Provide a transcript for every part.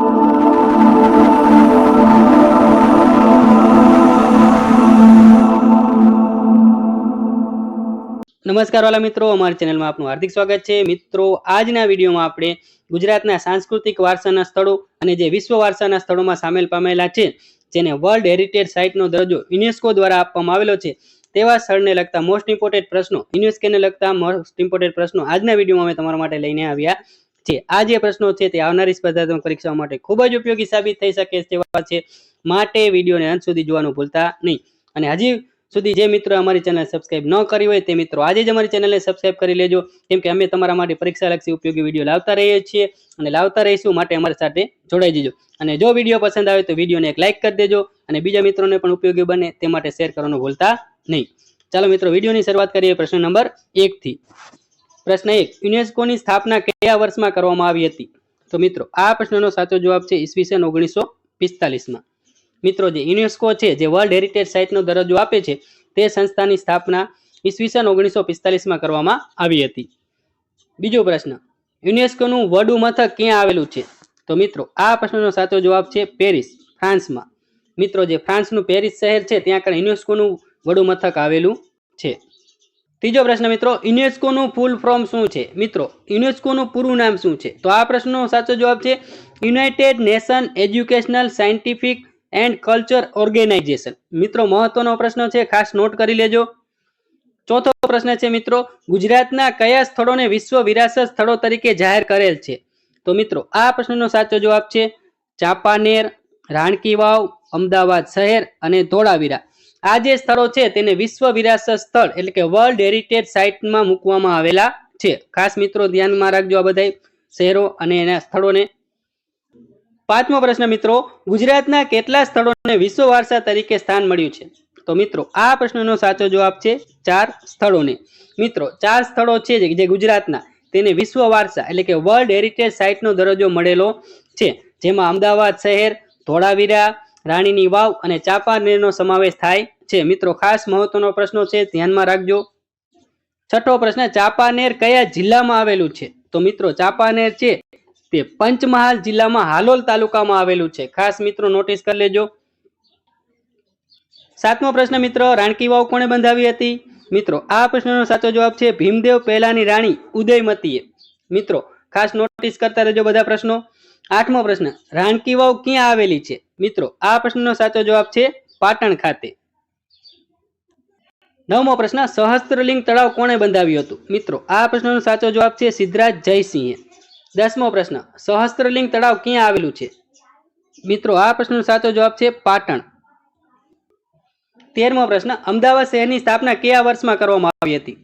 નમસ્કાર વાલા મિત્રો, અમારી ચેનલમાં આપનું હાર્દિક સ્વાગત છે. મિત્રો, આજના વિડીયોમાં આપણે ગુજરાતના સાંસ્કૃતિક વારસાના સ્થળો અને જે વિશ્વ વારસાના સ્થળોમાં સામેલ પામેલા છે, જેને વર્લ્ડ હેરિટેજ સાઇટનો દરજ્જો યુનેસ્કો દ્વારા આપવામાં આવેલો છે, તેવા સ્થળને લગતા મોસ્ટ ઇમ્પોર્ટેન્ટ પ્રશ્નો યુનેસ્કોને લગતા મોસ્ટ ઇમ્પોર્ટેન્ટ પ્રશ્નો આજના વિડીયોમાં અમે તમારા માટે લઈને આવ્યા. છે આ જે પ્રશ્નો છે તે આવનારી સ્પર્ધાત્મક પરીક્ષાઓ માટે ખૂબ જ ઉપયોગી સાબિત થઈ શકે તેવા છે. માટે વિડીયોને અંત સુધી જોવાનું ભૂલતા નહીં. અને હજી સુધી જે મિત્રો અમારી ચેનલ સબસ્ક્રાઇબ ન કરી હોય તે મિત્રો આજે જ અમારી ચેનલને સબસ્ક્રાઇબ કરી લેજો. કેમ કે અમે તમારા માટે પરીક્ષાલક્ષી ઉપયોગી વીડિયો લાવતા રહીએ છીએ અને લાવતા રહીશું માટે અમારી સાથે જોડાઈ જજો. અને જો વીડિયો પસંદ આવે તો વિડીયોને એક લાઇક કરી દેજો અને બીજા મિત્રોને પણ ઉપયોગી બને તે માટે શેર કરવાનું ભૂલતા નહીં. ચાલો મિત્રો વિડીયોની શરૂઆત કરીએ પ્રશ્ન નંબર એકથી પ્રશ્ન એક, યુનેસ્કોની સ્થાપના કયા વર્ષમાં કરવામાં આવી હતી? તો મિત્રો, આ પ્રશ્નનો સાચો જવાબ છે ઈસવીસન ઓગણીસો પિસ્તાલીસમાં. મિત્રો, જે યુનેસ્કો છે, જે વર્લ્ડ હેરિટેજ સાઇટનો દરજ્જો આપે છે, તે સંસ્થાની સ્થાપના ઈસવીસન ઓગણીસો પિસ્તાલીસમાં કરવામાં આવી હતી. બીજો પ્રશ્ન, યુનેસ્કોનું વડું મથક ક્યાં આવેલું છે? તો મિત્રો, આ પ્રશ્નનો સાચો જવાબ છે પેરિસ, ફ્રાન્સમાં. મિત્રો, જે ફ્રાન્સનું પેરિસ શહેર છે, ત્યાં આગળ યુનેસ્કોનું વડું મથક આવેલું છે. ત્રીજો પ્રશ્ન, મિત્રો, યુનેસ્કોનું ફૂલ ફોર્મ શું છે? મિત્રો, યુનેસ્કોનું પૂરું નામ શું છે? તો આ પ્રશ્નનો સાચો જવાબ છે, United Nation Educational Scientific and Culture Organization. મિત્રો, મહત્વનો પ્રશ્ન છે, ખાસ નોટ કરી લેજો. ચોથો પ્રશ્ન છે, મિત્રો, ગુજરાતના કયા સ્થળોને વિશ્વ વિરાસત સ્થળો તરીકે જાહેર કરેલ છે? તો મિત્રો, આ પ્રશ્નનો સાચો જવાબ છે ચાંપાનેર રાણકી વાવ અમદાવાદ શહેર અને ધોળાવીરા. આ જે સ્થળો છે તેને વિશ્વ વિરાસત સ્થળ એટલે કે વર્લ્ડ હેરિટેજ સાઇટમાં મૂકવામાં આવેલા છે. ખાસ મિત્રો, ધ્યાનમાં રાખજો આ બધા શહેરો અને એના સ્થળોને. પાંચમો પ્રશ્ન મિત્રો, ગુજરાતના કેટલા સ્થળોને વિશ્વ વારસા તરીકે સ્થાન મળ્યું છે? તો મિત્રો, આ પ્રશ્નનો સાચો જવાબ છે ચાર સ્થળોને. મિત્રો, ચાર સ્થળો છે જે ગુજરાતના. તેને વિશ્વ વારસા એટલે કે વર્લ્ડ હેરિટેજ સાઇટનો દરજ્જો મળેલો છે. જેમાં અમદાવાદ શહેર, ધોળાવીરા રાણીની વાવ અને ચાંપાનેરનો સમાવેશ થાય છે. મિત્રો, ખાસ મહત્વનો પ્રશ્ન છે, ધ્યાનમાં રાખજો. છઠ્ઠો પ્રશ્ન ચાંપાનેર કયા જિલ્લામાં આવેલું છે? તો મિત્રો ચાંપાનેર છે તે પંચમહાલ જિલ્લામાં હાલોલ તાલુકામાં આવેલું છે. ખાસ મિત્રો, નોટિસ કરી લેજો. સાતમો પ્રશ્ન, મિત્રો, રાણકી વાવ કોણે બંધાવી હતી? મિત્રો, આ પ્રશ્નનો સાચો જવાબ છે ભીમદેવ પહેલાની રાણી ઉદયમતીએ. મિત્રો, ખાસ નોટિસ કરતા રહેજો બધા પ્રશ્નો. આઠમો પ્રશ્ન, રાણકી વાવ ક્યાં આવેલી છે? મિત્રો, આ પ્રશ્નનો સાચો જવાબ છે પાટણ ખાતે. નવમો પ્રશ્ન, સહસ્ત્રલિંગ તળાવ કોણે બંધાવ્યું હતું? મિત્રો, આ પ્રશ્નનો સાચો જવાબ છે સિદ્ધરાજ જયસિંહે. દસમો પ્રશ્ન, સહસ્ત્રલિંગ તળાવ ક્યાં આવેલું છે? મિત્રો, આ પ્રશ્નનો સાચો જવાબ છે પાટણ. તેરમો પ્રશ્ન, અમદાવાદ શહેરની સ્થાપના કયા વર્ષમાં કરવામાં આવી હતી?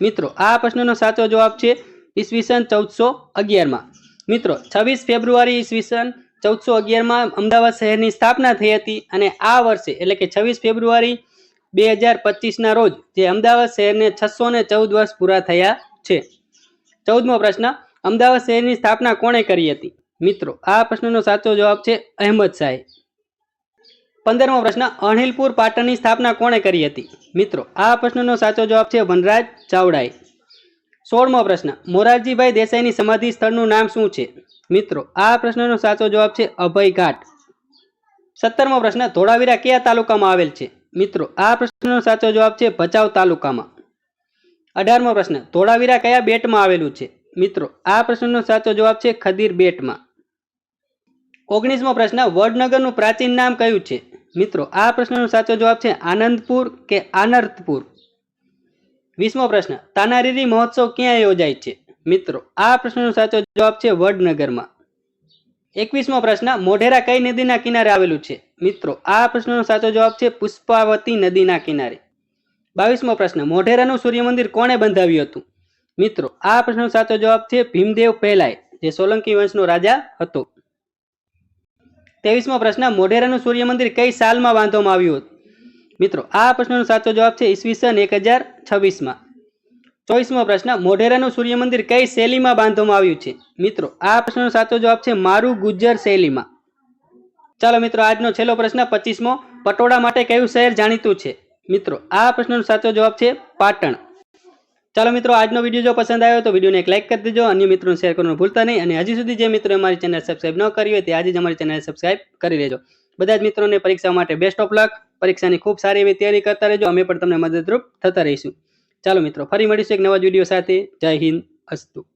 મિત્રો, આ પ્રશ્નનો સાચો જવાબ છે ઈસવીસન ચૌદસો અગિયારમાં. મિત્રો, છવ્વીસ ફેબ્રુઆરી ઈસવીસન ચૌદસો અગિયારમાં અમદાવાદ શહેરની સ્થાપના થઈ હતી અને આ વર્ષે, એટલે કે છવ્વીસ ફેબ્રુઆરી બે હજાર પચીસના રોજ, જે અમદાવાદ શહેરને છસો ને ચૌદ વર્ષ પૂરા થયા છે. ચૌદમો પ્રશ્ન, અમદાવાદ શહેરની સ્થાપના કોણે કરી હતી? મિત્રો, આ પ્રશ્નનો સાચો જવાબ છે અહેમદ શાહે પંદરમો પ્રશ્ન અણહિલપુર પાટણની સ્થાપના કોણે કરી હતી? મિત્રો, આ પ્રશ્નનો સાચો જવાબ છે વનરાજ ચાવડાએ. સોળમો પ્રશ્ન, મોરારજીભાઈ દેસાઈની સમાધિ સ્થળનું નામ શું છે? મિત્રો, આ પ્રશ્નનો સાચો જવાબ છે અભય ઘાટ. સત્તરમો પ્રશ્ન, ધોળાવીરા કયા તાલુકામાં આવેલ છે? મિત્રો, આ પ્રશ્નનો સાચો જવાબ છે ભચાઉ તાલુકામાં. અઢારમો પ્રશ્ન, ધોળાવીરા કયા બેટમાં આવેલું છે? મિત્રો, આ પ્રશ્નનો સાચો જવાબ છે ખદીર બેટમાં. ઓગણીસમો પ્રશ્ન, વડનગરનું પ્રાચીન નામ કયું છે? મિત્રો, આ પ્રશ્નનો સાચો જવાબ છે આનંદપુર કે આનર્તપુર? વીસમો પ્રશ્ન, તાનારીરી મહોત્સવ ક્યાં યોજાય છે? મિત્રો, આ પ્રશ્નનો સાચો જવાબ છે વડનગરમાં. એકવીસમો પ્રશ્ન, મોઢેરા કઈ નદીના કિનારે આવેલું છે? મિત્રો, આ પ્રશ્નનો સાચો જવાબ છે પુષ્પાવતી નદીના કિનારે. બાવીસમો પ્રશ્ન, મોઢેરાનું સૂર્ય મંદિર કોણે બંધાવ્યું હતું? મિત્રો, આ પ્રશ્નનો સાચો જવાબ છે ભીમદેવ પહેલાય જે સોલંકી વંશનો રાજા હતો. ત્રેવીસમો પ્રશ્ન, મોઢેરાનું સૂર્ય મંદિર કઈ સાલમાં બાંધવામાં આવ્યું હતું? મિત્રો, આ પ્રશ્નનો સાચો જવાબ છે ઈસવીસન એક હજાર છવ્વીસમાં. ચોવીસમો પ્રશ્ન, મોઢેરાનું સૂર્ય મંદિર કઈ શૈલીમાં બાંધવામાં આવ્યું છે? મિત્રો, આ પ્રશ્નનો સાચો જવાબ છે મારું ગુજ્જર શૈલીમાં. ચાલો મિત્રો, આજનો છેલ્લો પ્રશ્ન, પચીસમો, પટોળા માટે કયું શહેર જાણીતું છે? મિત્રો, આ પ્રશ્નનો સાચો જવાબ છે પાટણ. ચાલો મિત્રો, આજનો વીડિયો જો પસંદ આવ્યો તો વિડીયોને એક લાઇક કરી દેજો, અન્ય મિત્રોને શેર કરવાનું ભૂલતા નહીં, અને હજી સુધી જે મિત્રો અમારી ચેનલ સબસ્ક્રાઇબ ન કરી હોય તે આજે જ અમારી ચેનલ સબસ્ક્રાઇબ કરી લેજો. બધા જ મિત્રોને પરીક્ષા માટે બેસ્ટ ઓફ લક પરીક્ષાની ખૂબ સારી એવી તૈયારી કરતા રહેજો, અમે પણ તમને મદદરૂપ થતા રહીશું. ચાલો મિત્રો ફરી મળીશું એક નવા જ વીડિયો સાથે. જય હિન્દ અસ્તુ.